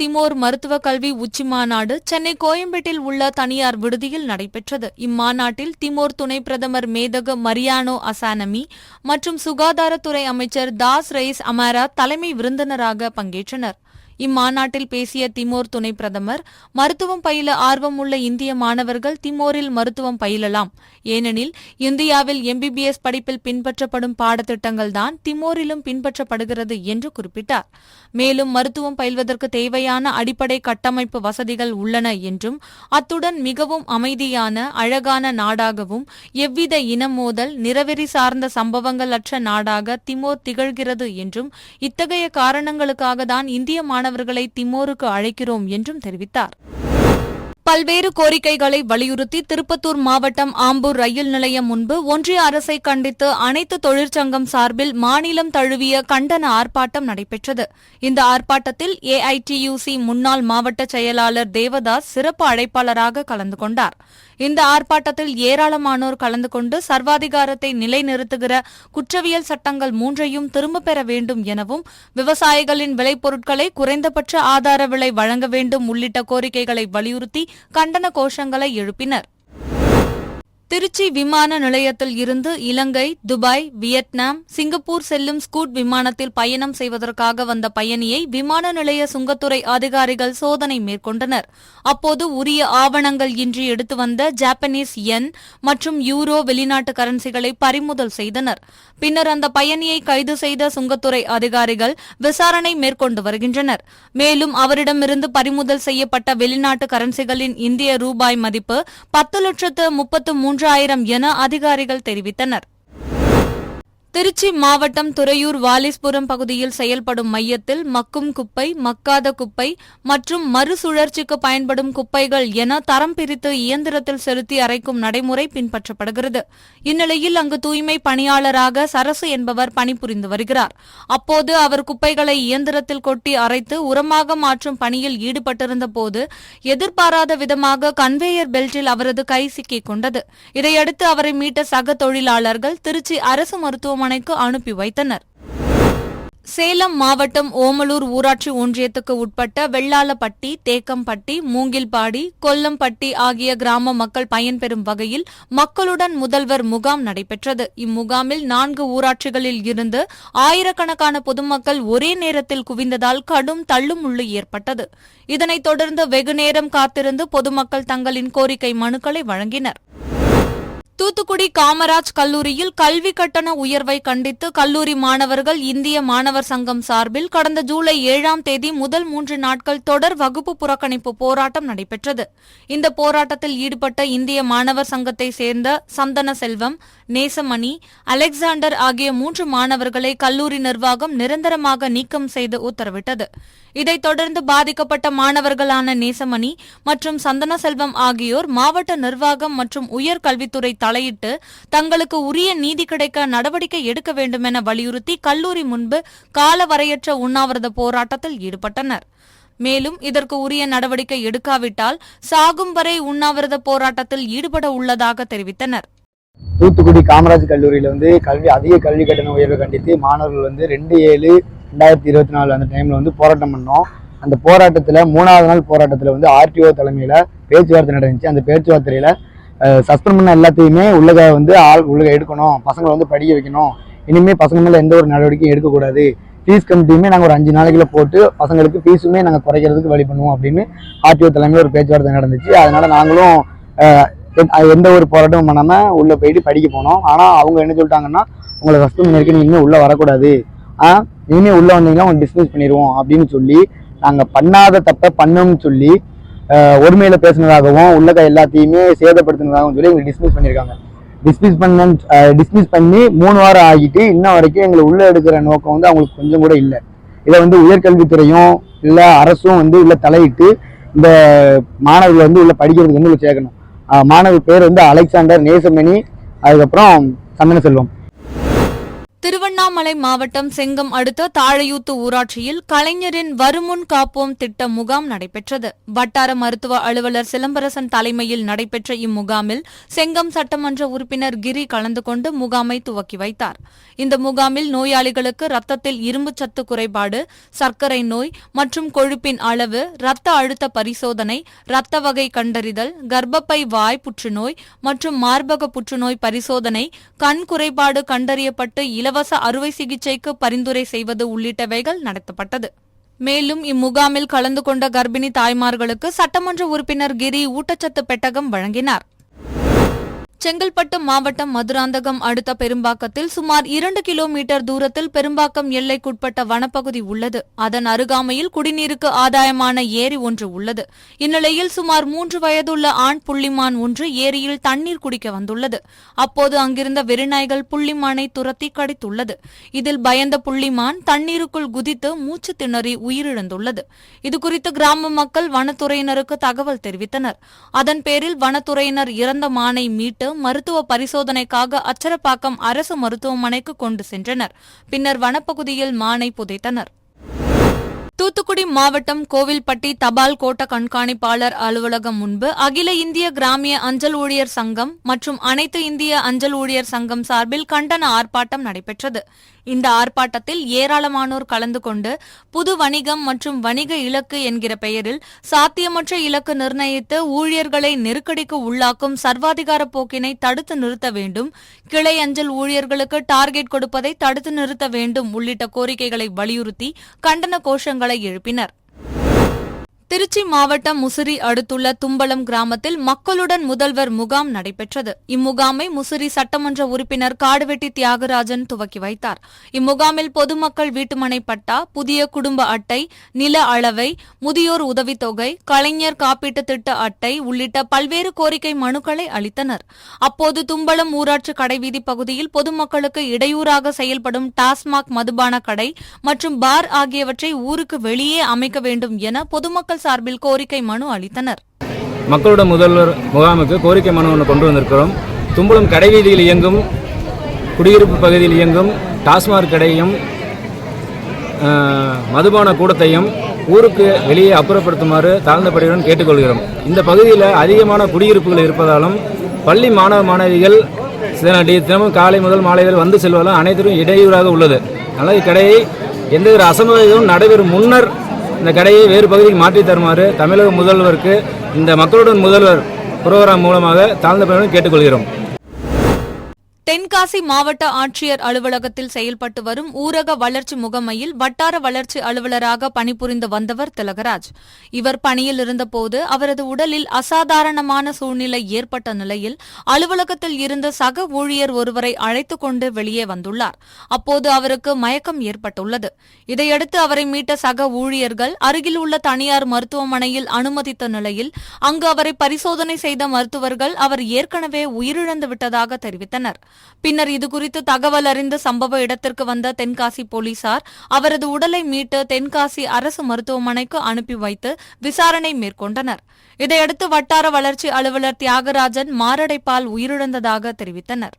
Timor மருத்துவ கல்வி உச்சி மாநாடு சென்னை கோயம்பேட்டில் உள்ள தனியார் விடுதியில் நடைபெற்றது. இம்மாநாட்டில் திமோர் துணை பிரதமர் மேதக மரியானோ அசானமி மற்றும் சுகாதாரத்துறை அமைச்சர் தாஸ் ரெய்ஸ் அமாரா தலைமை விருந்தினராக பங்கேற்றனர். இம்மாநாட்டில் பேசிய திமோர் துணை பிரதமர் மருத்துவம் பயில ஆர்வம் உள்ள இந்திய மாணவர்கள் திமோரில் மருத்துவம் பயிலலாம். ஏனெனில் இந்தியாவில் எம்பிபிஎஸ் படிப்பில் பின்பற்றப்படும் பாடத்திட்டங்கள் தான் திமோரிலும் பின்பற்றப்படுகிறது என்று குறிப்பிட்டார். மேலும் மருத்துவம் பயில்வதற்கு தேவையான அடிப்படை கட்டமைப்பு வசதிகள் உள்ளன என்றும் அத்துடன் மிகவும் அமைதியான அழகான நாடாகவும் எவ்வித இனமோதல் நிறவெறி சார்ந்த சம்பவங்கள் அற்ற நாடாக திமோர் திகழ்கிறது என்றும் இத்தகைய காரணங்களுக்காக தான் இந்திய மாணவர்கள் திமோருக்கு அழைக்கிறோம் என்றும் தெரிவித்தார். பல்வேறு கோரிக்கைகளை வலியுறுத்தி திருப்பத்தூர் மாவட்டம் ஆம்பூர் ரயில் நிலையம் முன்பு ஒன்றிய அரசை கண்டித்து அனைத்து தொழிற்சங்கம் சார்பில் மாநிலம் தழுவிய கண்டன ஆர்ப்பாட்டம் நடைபெற்றது. இந்த ஆர்ப்பாட்டத்தில் ஏஐடியுசி முன்னாள் மாவட்ட செயலாளர் தேவதாஸ் சிறப்பு அழைப்பாளராக கலந்து கொண்டார். இந்த ஆர்ப்பாட்டத்தில் ஏராளமானோர் கலந்து கொண்டு சர்வாதிகாரத்தை நிலைநிறுத்துகிற குற்றவியல் சட்டங்கள் மூன்றையும் திரும்பப் பெற வேண்டும் எனவும் விவசாயிகளின் விளைபொருட்களை குறைந்தபட்ச ஆதார விலை வழங்க வேண்டும் உள்ளிட்ட கோரிக்கைகளை வலியுறுத்தி கண்டன கோஷங்களை எழுப்பினர். திருச்சி விமான நிலையத்தில் இருந்து இலங்கை துபாய் வியட்நாம் சிங்கப்பூர் செல்லும் ஸ்கூட் விமானத்தில் பயணம் செய்வதற்காக வந்த பயணியை விமான நிலைய சுங்கத்துறை அதிகாரிகள் சோதனை மேற்கொண்டனர். அப்போது உரிய ஆவணங்கள் இன்றி எடுத்து வந்த ஜாப்பனீஸ் என் மற்றும் யூரோ வெளிநாட்டு கரன்சிகளை பறிமுதல் செய்தனர். பின்னர் அந்த பயணியை கைது செய்த சுங்கத்துறை அதிகாரிகள் விசாரணை மேற்கொண்டு வருகின்றனர். மேலும் அவரிடமிருந்து பறிமுதல் செய்யப்பட்ட வெளிநாட்டு கரன்சிகளின் இந்திய ரூபாய் மதிப்பு பத்து லட்சத்து முப்பத்து மூன்று மூன்றாயிரம் என அதிகாரிகள் தெரிவித்தனர். திருச்சி மாவட்டம் துறையூர் வாலிஸ்புரம் பகுதியில் செயல்படும் மையத்தில் மக்கும் குப்பை மக்காத குப்பை மற்றும் மறுசுழற்சிக்கு பயன்படும் குப்பைகள் என தரம் பிரித்து இயந்திரத்தில் செலுத்தி அரைக்கும் நடைமுறை பின்பற்றப்படுகிறது. இந்நிலையில் அங்கு தூய்மை பணியாளராக சரசு என்பவர் பணிபுரிந்து வருகிறார். அப்போது அவர் குப்பைகளை இயந்திரத்தில் கொட்டி அரைத்து உரமாக மாற்றும் பணியில் ஈடுபட்டிருந்த போது எதிர்பாராத விதமாக கன்வேயர் பெல்ட்டில் அவரது கை சிக்கிக் கொண்டது. இதையடுத்து அவரை மீட்ட சக தொழிலாளர்கள் திருச்சி அரசு மருத்துவமனை மருத்துவமனைக்கு அனுப்பி வைத்தனர். சேலம் மாவட்டம் ஓமலூர் ஊராட்சி ஒன்றியத்துக்கு உட்பட்ட வெள்ளாளப்பட்டி தேக்கம்பட்டி மூங்கில்பாடி கொல்லம்பட்டி ஆகிய கிராம மக்கள் பயன்பெறும் வகையில் மக்களுடன் முதல்வர் முகாம் நடைபெற்றது. இம்முகாமில் நான்கு ஊராட்சிகளில் இருந்து ஆயிரக்கணக்கான பொதுமக்கள் ஒரே நேரத்தில் குவிந்ததால் கடும் தள்ளுமுள்ளு ஏற்பட்டது. இதனைத் தொடர்ந்து வெகுநேரம் காத்திருந்து பொதுமக்கள் தங்களின் கோரிக்கை மனுக்களை வழங்கினர். தூத்துக்குடி காமராஜ் கல்லூரியில் கல்வி கட்டண உயர்வை கண்டித்து கல்லூரி மாணவர்கள் இந்திய மாணவர் சங்கம் சார்பில் கடந்த ஜூலை ஏழாம் தேதி முதல் மூன்று நாட்கள் தொடர் வகுப்பு புறக்கணிப்பு போராட்டம் நடைபெற்றது. இந்த போராட்டத்தில் ஈடுபட்ட இந்திய மாணவர் சங்கத்தை சேர்ந்த சந்தன செல்வம் நேசமணி அலெக்சாண்டர் ஆகிய மூன்று மாணவர்களை கல்லூரி நிர்வாகம் நிரந்தரமாக நீக்கம் செய்து உத்தரவிட்டது. இதைத் தொடர்ந்து பாதிக்கப்பட்ட மாணவர்களான நேசமணி மற்றும் சந்தன செல்வம் ஆகியோர் மாவட்ட நிர்வாகம் மற்றும் உயர்கல்வித்துறை தலையிட்டு தங்களுக்கு உரிய நீதி கிடைக்க நடவடிக்கை எடுக்க வேண்டும் என வலியுறுத்தி கல்லூரி முன்பு காலவரையற்ற உண்ணாவிரத போராட்டத்தில் ஈடுபட்டனர். மேலும் இதற்கு உரிய நடவடிக்கை எடுக்காவிட்டால் சாகும் வரை உண்ணாவிரத போராட்டத்தில் ஈடுபட உள்ளதாக தெரிவித்தனர். தூத்துக்குடி காமராஜ் கல்லூரியில் வந்து கல்வி அதிக கல்வி கட்டண உயர்வை கண்டித்து மாணவர்கள் வந்து ரெண்டு ஏழு ரெண்டாயிரத்தி இருபத்தி நாலு அந்த டைமில் வந்து போராட்டம் பண்ணோம். அந்த போராட்டத்தில் மூணாவது நாள் போராட்டத்தில் வந்து ஆர்டிஓ தலைமையில் பேச்சுவார்த்தை நடந்துச்சு. அந்த பேச்சுவார்த்தையில் சஸ்பெண்ட் பண்ண எல்லாத்தையுமே உள்ளக வந்து ஆள் உள்ளக எடுக்கணும். பசங்களை வந்து படிக்க வைக்கணும். இனிமேல் பசங்க மேலே எந்த ஒரு நடவடிக்கையும் எடுக்கக்கூடாது. ஃபீஸ் கமிட்டியுமே நாங்கள் ஒரு அஞ்சு நாளைக்குள்ள போட்டு பசங்களுக்கு ஃபீஸுமே நாங்கள் குறைக்கிறதுக்கு வழி பண்ணுவோம் அப்படின்னு ஆர்டிஓ தலைமையில் ஒரு பேச்சுவார்த்தை நடந்துச்சு. அதனால் நாங்களும் எந்த- அது எந்த ஒரு போராட்டமும் பண்ணாமல் உள்ளே போயிட்டு படிக்க போனோம். ஆனால் அவங்க என்ன சொல்லிட்டாங்கன்னா உங்களை சஸ்பெண்ட் பண்ணியிருக்கேன் இனிமேல் உள்ளே வரக்கூடாது. ஆ இனிமேல் உள்ளே வந்தீங்கன்னா உங்களை டிஸ்மிஸ் பண்ணிடுவோம் அப்படின்னு சொல்லி நாங்கள் பண்ணாத தப்பை பண்ணோம்னு சொல்லி ஒருமையில பேசுனதாகவும் உள்ளக எல்லாத்தையுமே சேதப்படுத்தினதாகவும் சொல்லி எங்களை டிஸ்மிஸ் பண்ணியிருக்காங்க டிஸ்மிஸ் பண்ண டிஸ்மிஸ் பண்ணி மூணு வாரம் ஆகிட்டு இன்ன வரைக்கும் எங்களை உள்ள எடுக்கிற நோக்கம் வந்து அவங்களுக்கு கொஞ்சம் கூட இல்லை. இதை வந்து உயர்கல்வித்துறையும் இல்லை அரசும் வந்து இல்லை தலையிட்டு இந்த மாணவர்கள் வந்து உள்ள படிக்கிறதுக்கு வந்து சேர்க்கணும். மாணவர் பேர் வந்து அலெக்சாண்டர் நேசமணி அதுக்கப்புறம் சந்தன செல்வம். திருவண்ணாமலை மாவட்டம் செங்கம் அடுத்த தாழையூத்து ஊராட்சியில் கலைஞரின் வருமுன் காப்போம் திட்ட முகாம் நடைபெற்றது. வட்டார மருத்துவ அலுவலர் சிலம்பரசன் தலைமையில் நடைபெற்ற இம்முகாமில் செங்கம் சட்டமன்ற உறுப்பினர் கிரி கலந்து கொண்டு முகாமை துவக்கி வைத்தார். இந்த முகாமில் நோயாளிகளுக்கு ரத்தத்தில் இரும்புச்சத்து குறைபாடு சர்க்கரை நோய் மற்றும் கொழுப்பின் அளவு இரத்த அழுத்த பரிசோதனை இரத்த வகை கண்டறிதல் கர்ப்பப்பை வாய் புற்றுநோய் மற்றும் மார்பக புற்றுநோய் பரிசோதனை கண் குறைபாடு கண்டறியப்பட்டு இலவச அறுவை சிகிச்சைக்கு பரிந்துரை செய்வது உள்ளிட்டவைகள் நடத்தப்பட்டது. மேலும் இம்முகாமில் கலந்து கொண்ட கர்ப்பிணி தாய்மார்களுக்கு சட்டமன்ற உறுப்பினர் கிரி ஊட்டச்சத்து பெட்டகம் வழங்கினார். செங்கல்பட்டு மாவட்டம் மதுராந்தகம் அடுத்த பெரும்பாக்கத்தில் சுமார் இரண்டு கிலோமீட்டர் தூரத்தில் பெரும்பாக்கம் எல்லைக்குட்பட்ட வனப்பகுதி உள்ளது. அதன் அருகாமையில் குடிநீருக்கு ஆதாயமான ஏரி ஒன்று உள்ளது. இந்நிலையில் சுமார் மூன்று வயதுள்ள ஆண் புள்ளிமான் ஒன்று ஏரியில் தண்ணீர் குடிக்க வந்துள்ளது. அப்போது அங்கிருந்த வெறிநாய்கள் புள்ளிமானை துரத்தி கடித்துள்ளது. இதில் பயந்த புள்ளிமான் தண்ணீருக்குள் குதித்து மூச்சு திணறி உயிரிழந்துள்ளது. இதுகுறித்து கிராம மக்கள் வனத்துறையினருக்கு தகவல் தெரிவித்தனர். அதன் பேரில் வனத்துறையினர் இறந்த மானை மீட்டு மருத்துவ பரிசோதனைக்காக அச்சரப்பாக்கம் அரசு மருத்துவமனைக்கு கொண்டு சென்றனர். பின்னர் வனப்பகுதியில் மானை புதைத்தனர். தூத்துக்குடி மாவட்டம் கோவில்பட்டி தபால் கோட்ட கண்காணிப்பாளர் அலுவலகம் முன்பு அகில இந்திய கிராமிய அஞ்சல் ஊழியர் சங்கம் மற்றும் அனைத்து இந்திய அஞ்சல் ஊழியர் சங்கம் சார்பில் கண்டன ஆர்ப்பாட்டம் நடைபெற்றது. இந்த ஆர்ப்பாட்டத்தில் ஏராளமானோர் கலந்து கொண்டு புது வணிகம் மற்றும் வணிக இலக்கு என்கிற பெயரில் சாத்தியமற்ற இலக்கு நிர்ணயித்து ஊழியர்களை நெருக்கடிக்கு உள்ளாக்கும் சர்வாதிகார போக்கினை தடுத்து நிறுத்த வேண்டும் கிளை அஞ்சல் ஊழியர்களுக்கு டார்கெட் கொடுப்பதை தடுத்து நிறுத்த வேண்டும் உள்ளிட்ட கோரிக்கைகளை வலியுறுத்தி கண்டன கோஷங்கள் எழுப்பினர். திருச்சி மாவட்டம் முசிறி அடுத்துள்ள தும்பலம் கிராமத்தில் மக்களுடன் முதல்வர் முகாம் நடைபெற்றது. இம்முகாமை முசிறி சட்டமன்ற உறுப்பினர் காடுவெட்டி தியாகராஜன் துவக்கி வைத்தார். இம்முகாமில் பொதுமக்கள் வீட்டுமனை பட்டா புதிய குடும்ப அட்டை நில அளவை முதியோர் உதவித்தொகை கலைஞர் காப்பீட்டு திட்ட அட்டை உள்ளிட்ட பல்வேறு கோரிக்கை மனுக்களை அளித்தனர். அப்போது தும்பலம் ஊராட்சி கடைவீதி பகுதியில் பொதுமக்களுக்கு இடையூறாக செயல்படும் டாஸ்மாக் மதுபான கடை மற்றும் பார் ஆகியவற்றை ஊருக்கு வெளியே அமைக்க வேண்டும் என பொதுமக்கள் சார்பில் கோரிக்கை மனு அளித்தனர். மக்களோட முதல்வர் முகாமுக்கு கோரிக்கை மனு ஒன்று கொண்டு வந்திருக்கிறோம். தும்பலம் கடைவீதியில் இயங்கும் குடியிருப்பு பகுதியில் இயங்கும் டாஸ்மாக் கடையும் மதுபான கூடத்தையும் ஊருக்கு வெளியே அப்புறப்படுத்துமாறு தாழ்ந்தபடியுடன் கேட்டுக்கொள்கிறோம். இந்த பகுதியில் அதிகமான குடியிருப்புகள் இருப்பதாலும் பள்ளி மாணவ மாணவிகள் சில தினமும் காலை முதல் மாலை வரை வந்து செல்வதால் அனைத்திலும் இடையூறாக உள்ளது. அதனால் இக்கடையை எந்தவித அசம்பாவிதமும் நடைபெறும் முன்னர் இந்த கடையை வேறு பகுதிக்கு மாற்றி தருமாறு தமிழக முதல்வருக்கு இந்த மக்களுடன் முதல்வர் புரோகிராம் மூலமாக தாழ்ந்தபடியுடன் கேட்டுக்கொள்கிறோம். தென்காசி மாவட்ட ஆட்சியர் அலுவலகத்தில் செயல்பட்டு வரும் ஊரக வளர்ச்சி முகமையில் வட்டார வளர்ச்சி அலுவலராக பணிபுரிந்து வந்தவர் திலகராஜ். இவர் பணியில் இருந்தபோது அவரது உடலில் அசாதாரணமான சூழ்நிலை ஏற்பட்ட நிலையில் அலுவலகத்தில் இருந்த சக ஊழியர் ஒருவரை அழைத்துக் கொண்டு வெளியே வந்துள்ளார். அப்போது அவருக்கு மயக்கம் ஏற்பட்டுள்ளது. இதையடுத்து அவரை மீட்ட சக ஊழியர்கள் அருகில் உள்ள தனியார் மருத்துவமனையில் அனுமதித்த நிலையில் அங்கு அவரை பரிசோதனை செய்த மருத்துவர்கள் அவர் ஏற்கனவே உயிரிழந்து விட்டதாக தெரிவித்தனர். பின்னர் இதுகுறித்து தகவல் அறிந்து சம்பவ இடத்திற்கு வந்த தென்காசி போலீசார் அவரது உடலை மீட்டு தென்காசி அரசு மருத்துவமனைக்கு அனுப்பி வைத்து விசாரணை மேற்கொண்டனர். இதையடுத்து வட்டார வளர்ச்சி அலுவலர் தியாகராஜன் மாரடைப்பால் உயிரிழந்ததாக தெரிவித்தனர்.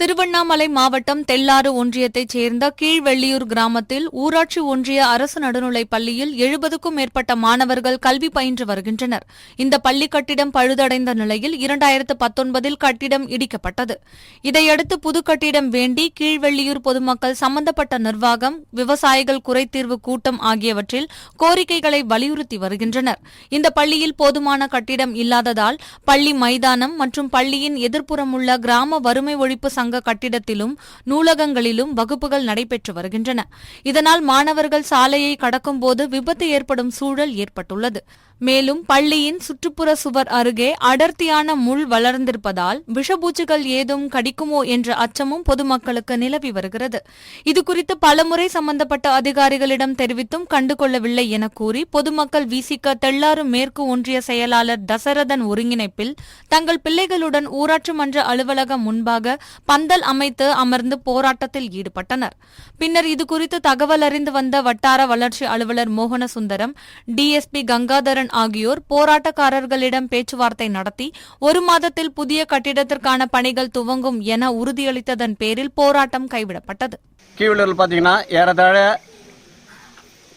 திருவண்ணாமலை மாவட்டம் தெல்லாறு ஒன்றியத்தைச் சேர்ந்த கீழ்வெள்ளியூர் கிராமத்தில் ஊராட்சி ஒன்றிய அரசு நடுநிலைப் பள்ளியில் எழுபதுக்கும் மேற்பட்ட மாணவர்கள் கல்வி பயின்று வருகின்றனர். இந்த பள்ளி கட்டிடம் பழுதடைந்த நிலையில் இரண்டாயிரத்து பத்தொன்பதில் கட்டிடம் இடிக்கப்பட்டது. இதையடுத்து புது கட்டிடம் வேண்டி கீழ்வெள்ளியூர் பொதுமக்கள் சம்பந்தப்பட்ட நிர்வாகம் விவசாயிகள் குறைத்தீர்வு கூட்டம் ஆகியவற்றில் கோரிக்கைகளை வலியுறுத்தி வருகின்றனர். இந்த பள்ளியில் போதுமான கட்டிடம் இல்லாததால் பள்ளி மைதானம் மற்றும் பள்ளியின் எதிர்ப்புறமுள்ள கிராம வறுமை ஒழிப்பு சங்க கட்டிடத்திலும் நூலகங்களிலும் வகுப்புகள் நடைபெற்று வருகின்றன. இதனால் மாணவர்கள் சாலையை கடக்கும்போது விபத்து ஏற்படும் சூழல் ஏற்பட்டுள்ளது. மேலும் பள்ளியின் சுற்றுப்புற சுவர் அருகே அடர்த்தியான முள் வளர்ந்திருப்பதால் விஷபூச்சிகள் ஏதும் கடிக்குமோ என்ற அச்சமும் பொதுமக்களுக்கு நிலவி வருகிறது. இதுகுறித்து பலமுறை சம்பந்தப்பட்ட அதிகாரிகளிடம் தெரிவித்தும் கண்டுகொள்ளவில்லை என கூறி பொதுமக்கள் வீசிக்க தெள்ளாறு மேற்கு ஒன்றிய செயலாளர் தசரதன் ஒருங்கிணைப்பில் தங்கள் பிள்ளைகளுடன் ஊராட்சி மன்ற அலுவலகம் முன்பாக பந்தல் அமைத்து அமர்ந்து போராட்டத்தில் ஈடுபட்டனர். பின்னர் இதுகுறித்து தகவல் அறிந்து வந்த வட்டார வளர்ச்சி அலுவலர் மோகனசுந்தரம் டிஎஸ்பி கங்காதரன் முருகன் ஆகியோர் போராட்டக்காரர்களிடம் பேச்சுவார்த்தை நடத்தி ஒரு மாதத்தில் புதிய கட்டிடத்திற்கான பணிகள் துவங்கும் என உறுதியளித்ததன் பேரில் போராட்டம் கைவிடப்பட்டது. கீழூரில் பார்த்தீங்கன்னா ஏறத்தாழ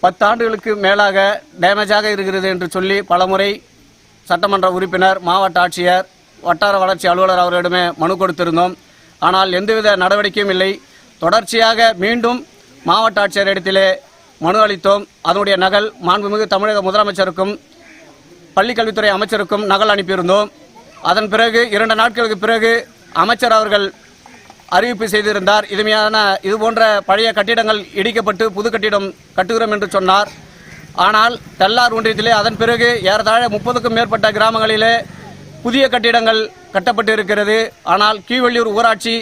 பத்தாண்டுகளுக்கு மேலாக டேமேஜாக இருக்கிறது என்று சொல்லி பலமுறை சட்டமன்ற உறுப்பினர் மாவட்ட ஆட்சியர் வட்டார வளர்ச்சி அலுவலர் அவர்களிடமே மனு கொடுத்திருந்தோம். ஆனால் எந்தவித நடவடிக்கையும் இல்லை. தொடர்ச்சியாக மீண்டும் மாவட்ட ஆட்சியர் இடத்திலே மனு அளித்தோம். அதனுடைய நகல் மாண்புமிகு தமிழக முதலமைச்சருக்கும் பள்ளிக்கல்வித்துறை அமைச்சருக்கும் நகல் அனுப்பியிருந்தோம். அதன் பிறகு இரண்டு நாட்களுக்கு பிறகு அமைச்சர் அவர்கள் அறிவிப்பு செய்திருந்தார். இதுமையான இது போன்ற பழைய கட்டிடங்கள் இடிக்கப்பட்டு புது கட்டிடம் கட்டுகிறோம் என்று சொன்னார். ஆனால் தெல்லார் ஒன்றியத்திலே அதன் பிறகு ஏறத்தாழ முப்பதுக்கும் மேற்பட்ட கிராமங்களிலே புதிய கட்டிடங்கள் கட்டப்பட்டு இருக்கிறது ஆனால் கீவள்ளியூர் ஊராட்சி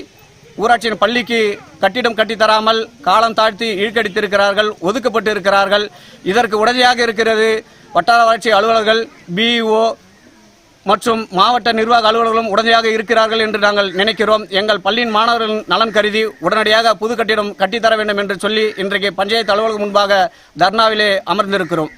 ஊராட்சியின் பள்ளிக்கு கட்டிடம் கட்டித்தராமல் காலம் தாழ்த்தி இழுக்கடித்திருக்கிறார்கள் ஒதுக்கப்பட்டு இருக்கிறார்கள் இதற்கு உடனடியாக இருக்கிறது வட்டார வளர்ச்சி அலுவலர்கள் பிஇஓ மற்றும் மாவட்ட நிர்வாக அலுவலர்களும் உடனடியாக இருக்கிறார்கள் என்று நாங்கள் நினைக்கிறோம். எங்கள் பள்ளியின் மாணவர்களின் நலன் கருதி உடனடியாக புது கட்டிடம் கட்டித்தர வேண்டும் என்று சொல்லி இன்றைக்கு பஞ்சாயத்து அலுவலகம் முன்பாக தர்ணாவிலே அமர்ந்திருக்கிறோம்.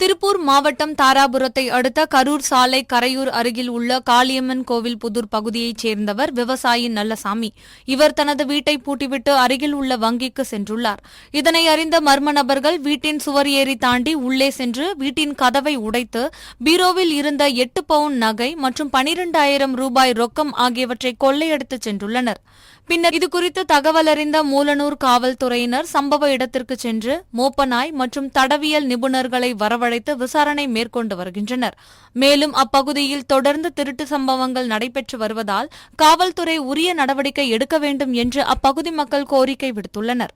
திருப்பூர் மாவட்டம் தாராபுரத்தை அடுத்த கரூர் சாலை கரையூர் அருகில் உள்ள காளியம்மன் கோவில் புதூர் பகுதியைச் சேர்ந்தவர் விவசாயி நல்லசாமி. இவர் தனது வீட்டை பூட்டிவிட்டு அருகில் உள்ள வங்கிக்கு சென்றுள்ளார். இதனை அறிந்த மர்ம நபர்கள் வீட்டின் சுவர் ஏறி தாண்டி உள்ளே சென்று வீட்டின் கதவை உடைத்து பீரோவில் இருந்த எட்டு பவுன் நகை மற்றும் பனிரெண்டாயிரம் ரூபாய் ரொக்கம் ஆகியவற்றை கொள்ளையடித்துச் சென்றுள்ளனர். பின்னர் இதுகுறித்து தகவல் அறிந்த மூலனூர் காவல்துறையினர் சம்பவ இடத்திற்கு சென்று மோப்பநாய் மற்றும் தடவியல் நிபுணர்களை வரவழைத்து விசாரணை மேற்கொண்டு வருகின்றனர். மேலும் அப்பகுதியில் தொடர்ந்து திருட்டு சம்பவங்கள் நடைபெற்று வருவதால் காவல்துறை உரிய நடவடிக்கை எடுக்க வேண்டும் என்று அப்பகுதி மக்கள் கோரிக்கை விடுத்துள்ளனர்.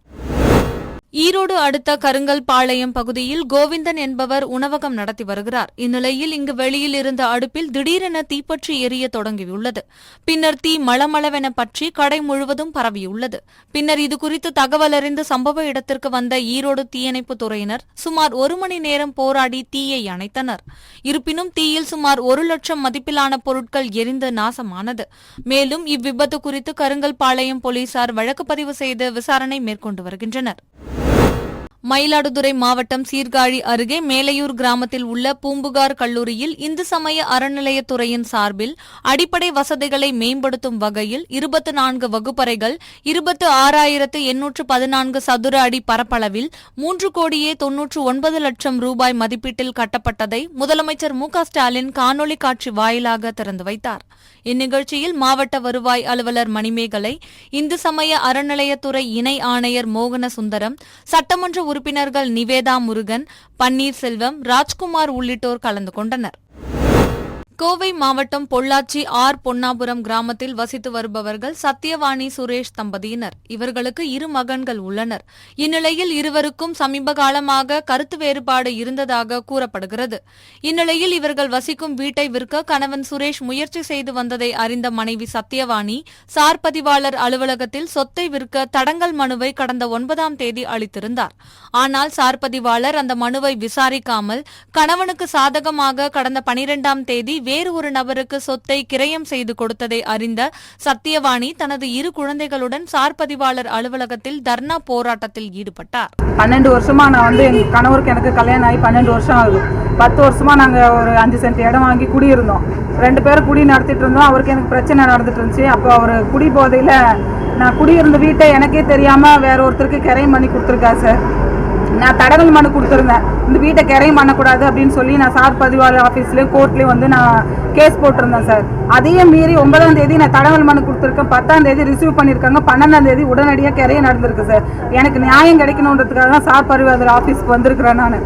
ஈரோடு அடுத்த கருங்கல் பாளையம் பகுதியில் கோவிந்தன் என்பவர் உணவகம் நடத்தி வருகிறார். இந்நிலையில் இங்கு வெளியில் இருந்த அடுப்பில் திடீரென தீப்பற்றி எரிய தொடங்கியுள்ளது. பின்னர் தீ மளமளவென பற்றி கடை முழுவதும் பரவியுள்ளது. பின்னர் இதுகுறித்து தகவல் அறிந்து சம்பவ இடத்திற்கு வந்த ஈரோடு தீயணைப்பு துறையினர் சுமார் ஒரு மணி நேரம் போராடி தீயை அணைத்தனர். இருப்பினும் தீயில் சுமார் ஒரு லட்சம் மதிப்பிலான பொருட்கள் எரிந்து நாசமானது. மேலும் இவ்விபத்து குறித்து கருங்கல் பாளையம் போலீசார் வழக்கு பதிவு செய்து விசாரணை மேற்கொண்டு வருகின்றனர். மயிலாடுதுறை மாவட்டம் சீர்காழி அருகே மேலையூர் கிராமத்தில் உள்ள பூம்புகார் கல்லூரியில் இந்து சமய அறநிலையத்துறையின் சார்பில் அடிப்படை வசதிகளை மேம்படுத்தும் வகையில் இருபத்து நான்கு வகுப்பறைகள் இருபத்து ஆறாயிரத்து எண்ணூற்று பதினான்கு சதுர அடி பரப்பளவில் மூன்று கோடியே தொன்னூற்று ஒன்பது லட்சம் ரூபாய் மதிப்பீட்டில் கட்டப்பட்டதை முதலமைச்சர் மு ஸ்டாலின் காணொலி காட்சி வாயிலாக திறந்து வைத்தார். இந்நிகழ்ச்சியில் மாவட்ட வருவாய் அலுவலர் மணிமேகலை இந்து சமய அறநிலையத்துறை இணை ஆணையர் மோகன சுந்தரம் சட்டமன்ற உறுப்பினர்கள் நிவேதா முருகன் பன்னீர்செல்வம் ராஜ்குமார் உள்ளிட்டோர் கலந்து கொண்டனர். கோவை மாவட்டம் பொள்ளாச்சி ஆர் பொன்னாபுரம் கிராமத்தில் வசித்து வருபவர்கள் சத்யவாணி சுரேஷ் தம்பதியினர். இவர்களுக்கு இரு மகன்கள் உள்ளனர். இந்நிலையில் இருவருக்கும் சமீப காலமாக கருத்து வேறுபாடு இருந்ததாக கூறப்படுகிறது. இந்நிலையில் இவர்கள் வசிக்கும் வீட்டை விற்க கணவன் சுரேஷ் முயற்சி செய்து வந்ததை அறிந்த மனைவி சத்யவாணி சார் பதிவாளர் அலுவலகத்தில் சொத்தை விற்க தடங்கல் மனுவை கடந்த ஒன்பதாம் தேதி அளித்திருந்தார். ஆனால் சார் பதிவாளர் அந்த மனுவை விசாரிக்காமல் கணவனுக்கு சாதகமாக கடந்த பனிரெண்டாம் தேதி வேறு ஒரு நபருக்கு சொத்தை கிரயம் செய்து கொடுத்ததை அறிந்த சத்யவாணி தனது இரு குழந்தைகளுடன் சார் பதிவாளர் அலுவலகத்தில் தர்ணா போராட்டத்தில் ஈடுபட்டார். பன்னெண்டு வருஷமா நான் வந்து எங்க கணவருக்கு எனக்கு கல்யாணம் ஆகி பன்னெண்டு வருஷம் ஆகுது. பத்து வருஷமா நாங்க ஒரு அஞ்சு சென்ட் இடம் வாங்கி குடியிருந்தோம். ரெண்டு பேரும் குடி நடத்திட்டு இருந்தோம். அவருக்கு எனக்கு பிரச்சனை நடந்துட்டு இருந்துச்சு. அப்போ அவர் குடி போதையில நான் குடியிருந்த வீட்டை எனக்கே தெரியாம வேற ஒருத்தருக்கு கிரையம் பண்ணி கொடுத்துருக்கா சார். நான் தடங்கல் மனு கொடுத்துருந்தேன். இந்த வீட்டை கிரையம் பண்ணக்கூடாது அப்படின்னு சொல்லி நான் சார் பதிவாளர் ஆஃபீஸ்லேயும் கோர்ட்லேயும் வந்து நான் கேஸ் போட்டிருந்தேன் சார். அதையும் மீறி ஒன்பதாம் தேதி நான் தடங்கல் மனு கொடுத்துருக்கேன். பத்தாம் தேதி ரிசீவ் பண்ணியிருக்காங்க. பன்னெண்டாம் தேதி உடனடியாக கிரையம் நடந்திருக்கு சார். எனக்கு நியாயம் கிடைக்கணுன்றதுக்காக தான் சார் பதிவாளர் ஆஃபீஸ்க்கு வந்திருக்கிறேன் நான்.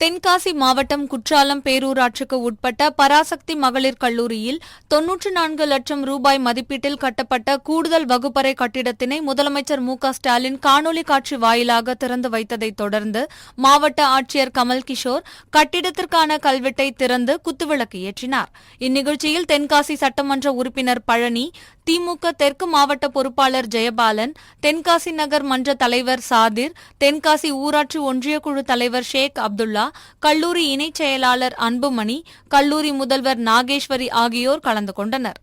தென்காசி மாவட்டம் குற்றாலம் பேரூராட்சிக்கு உட்பட்ட பராசக்தி மகளிர் கல்லூரியில் தொன்னூற்று நான்கு லட்சம் ரூபாய் மதிப்பீட்டில் கட்டப்பட்ட கூடுதல் வகுப்பறை கட்டிடத்தினை முதலமைச்சர் மு க ஸ்டாலின் காணொலி காட்சி வாயிலாக திறந்து வைத்ததைத் தொடர்ந்து மாவட்ட ஆட்சியர் கமல் கிஷோர் கட்டிடத்திற்கான கல்வெட்டை திறந்து குத்துவிளக்கு ஏற்றினார். இந்நிகழ்ச்சியில் தென்காசி சட்டமன்ற உறுப்பினர் பழனி திமுக தெற்கு மாவட்ட பொறுப்பாளர் ஜெயபாலன் தென்காசி நகர் மன்ற தலைவர் சாதிர் தென்காசி ஊராட்சி ஒன்றிய குழு தலைவர் ஷேக் அப்துல்லா கல்லூரி இணைச் செயலாளர் அன்புமணி கல்லூரி முதல்வர் நாகேஸ்வரி ஆகியோர் கலந்து கொண்டனர்.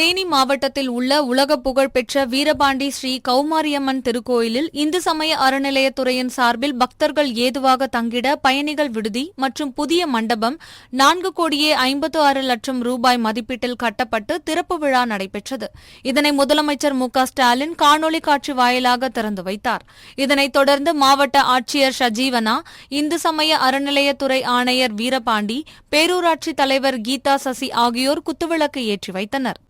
தேனி மாவட்டத்தில் உள்ள உலக புகழ்பெற்ற வீரபாண்டி ஸ்ரீ கௌமாரியம்மன் திருக்கோயிலில் இந்து சமய அறநிலையத்துறையின் சார்பில் பக்தர்கள் ஏதுவாக தங்கிட பயணிகள் விடுதி மற்றும் புதிய மண்டபம் நான்கு கோடியே ஐம்பத்து ஆறு லட்சம் ரூபாய் மதிப்பீட்டில் கட்டப்பட்டு திறப்பு விழா நடைபெற்றது. இதனை முதலமைச்சர் மு ஸ்டாலின் காணொலி காட்சி வாயிலாக திறந்து வைத்தார். இதனைத் தொடர்ந்து மாவட்ட ஆட்சியர் ஷஜீவனா இந்து சமய அறநிலையத்துறை ஆணையர் வீரபாண்டி பேரூராட்சி தலைவர் கீதா சசி ஆகியோர் குத்துவிளக்கு ஏற்றி வைத்தனர்.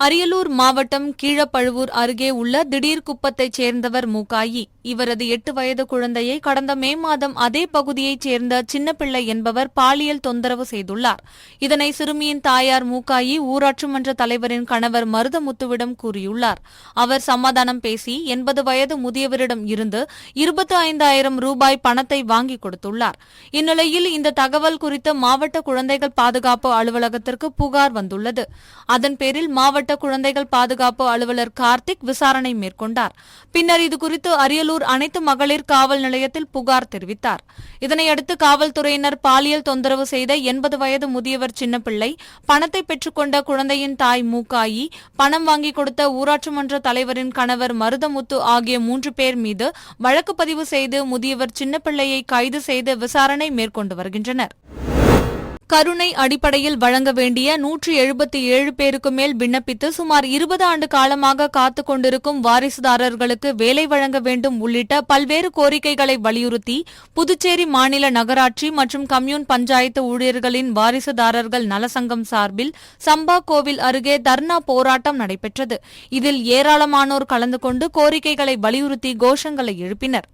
அரியலூர் மாவட்டம் கீழப்பழுவூர் அருகே உள்ள திடீர் குப்பத்தைச் சேர்ந்தவர் மூகாயி இவரது எட்டு வயது குழந்தையை கடந்த மே மாதம் அதே பகுதியைச் சேர்ந்த சின்னப்பிள்ளை என்பவர் பாலியல் தொந்தரவு செய்துள்ளார். இதனை சிறுமியின் தாயார் மூகாயி ஊராட்சி மன்ற தலைவரின் கணவர் மருதமுத்துவிடம் கூறியுள்ளார். அவர் சமாதானம் பேசி எண்பது வயது முதியவரிடம் இருந்து இருபத்தி ஐந்தாயிரம் ரூபாய் பணத்தை வாங்கி கொடுத்துள்ளார். இந்நிலையில் இந்த தகவல் குறித்து மாவட்ட குழந்தைகள் பாதுகாப்பு அலுவலகத்திற்கு புகார் வந்துள்ளது. அதன் பேரில் மாவட்ட குழந்தைகள் பாதுகாப்பு அலுவலர் கார்த்திக் விசாரணை மேற்கொண்டார். பின்னர் இதுகுறித்து அரியலூர் அனைத்து மகளிர் காவல் நிலையத்தில் புகார் தெரிவித்தார். இதனையடுத்து காவல்துறையினர் பாலியல் தொந்தரவு செய்த எண்பது வயது முதியவர் சின்னப்பிள்ளை பணத்தை பெற்றுக்கொண்ட குழந்தையின் தாய் மூக்காயி பணம் வாங்கி கொடுத்த ஊராட்சி மன்ற தலைவரின் கணவர் மருதமுத்து ஆகிய மூன்று பேர் மீது வழக்கு பதிவு செய்து முதியவர் சின்னப்பிள்ளையை கைது செய்து விசாரணை மேற்கொண்டு வருகின்றனர். கருணை அடிப்படையில் வழங்க வேண்டிய நூற்றி எழுபத்தி ஏழு பேருக்கு மேல் விண்ணப்பித்து சுமார் இருபது ஆண்டு காலமாக காத்துக் கொண்டிருக்கும் வாரிசுதாரர்களுக்கு வேலை வழங்க வேண்டும் உள்ளிட்ட பல்வேறு கோரிக்கைகளை வலியுறுத்தி புதுச்சேரி மாநில நகராட்சி மற்றும் கம்யூன் பஞ்சாயத்து ஊழியர்களின் வாரிசுதாரர்கள் நலசங்கம் சார்பில் சம்பா கோவில் அருகே தர்ணா போராட்டம் நடைபெற்றது. இதில் ஏராளமானோர் கலந்து கொண்டு கோரிக்கைகளை வலியுறுத்தி கோஷங்களை எழுப்பினர்.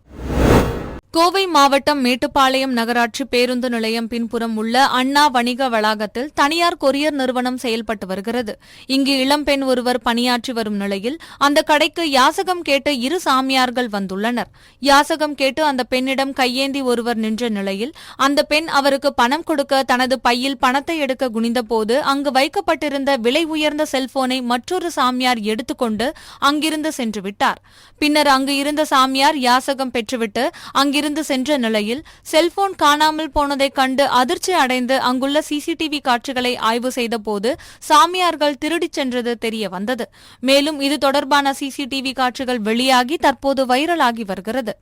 கோவை மாவட்டம் மேட்டுப்பாளையம் நகராட்சி பேருந்து நிலையம் பின்புறம் உள்ள அண்ணா வணிக வளாகத்தில் தனியார் கொரியர் நிறுவனம் செயல்பட்டு வருகிறது. இங்கு இளம்பெண் ஒருவர் பணியாற்றி வரும் நிலையில் அந்த கடைக்கு யாசகம் கேட்டு இரு சாமியார்கள் வந்துள்ளனர். யாசகம் கேட்டு அந்த பெண்ணிடம் கையேந்தி ஒருவர் நின்ற நிலையில் அந்த பெண் அவருக்கு பணம் கொடுக்க தனது பையில் பணத்தை எடுக்க குனிந்தபோது அங்கு வைக்கப்பட்டிருந்த விலை உயர்ந்த செல்போனை மற்றொரு சாமியார் எடுத்துக்கொண்டு அங்கிருந்து சென்று விட்டார். பின்னர் அங்கு இருந்த சாமியார் யாசகம் பெற்றுவிட்டு அங்கிருந்து சென்ற நிலையில் செல்போன் காணாமல் போனதைக் கண்டு அதிர்ச்சி அடைந்து அங்குள்ள சிசிடிவி காட்சிகளை ஆய்வு செய்தபோது சாமியார்கள் திருடிச் சென்றது தெரிய வந்தது. மேலும் இது தொடர்பான சிசிடிவி காட்சிகள் வெளியாகி தற்போது வைரலாகி வருகிறது.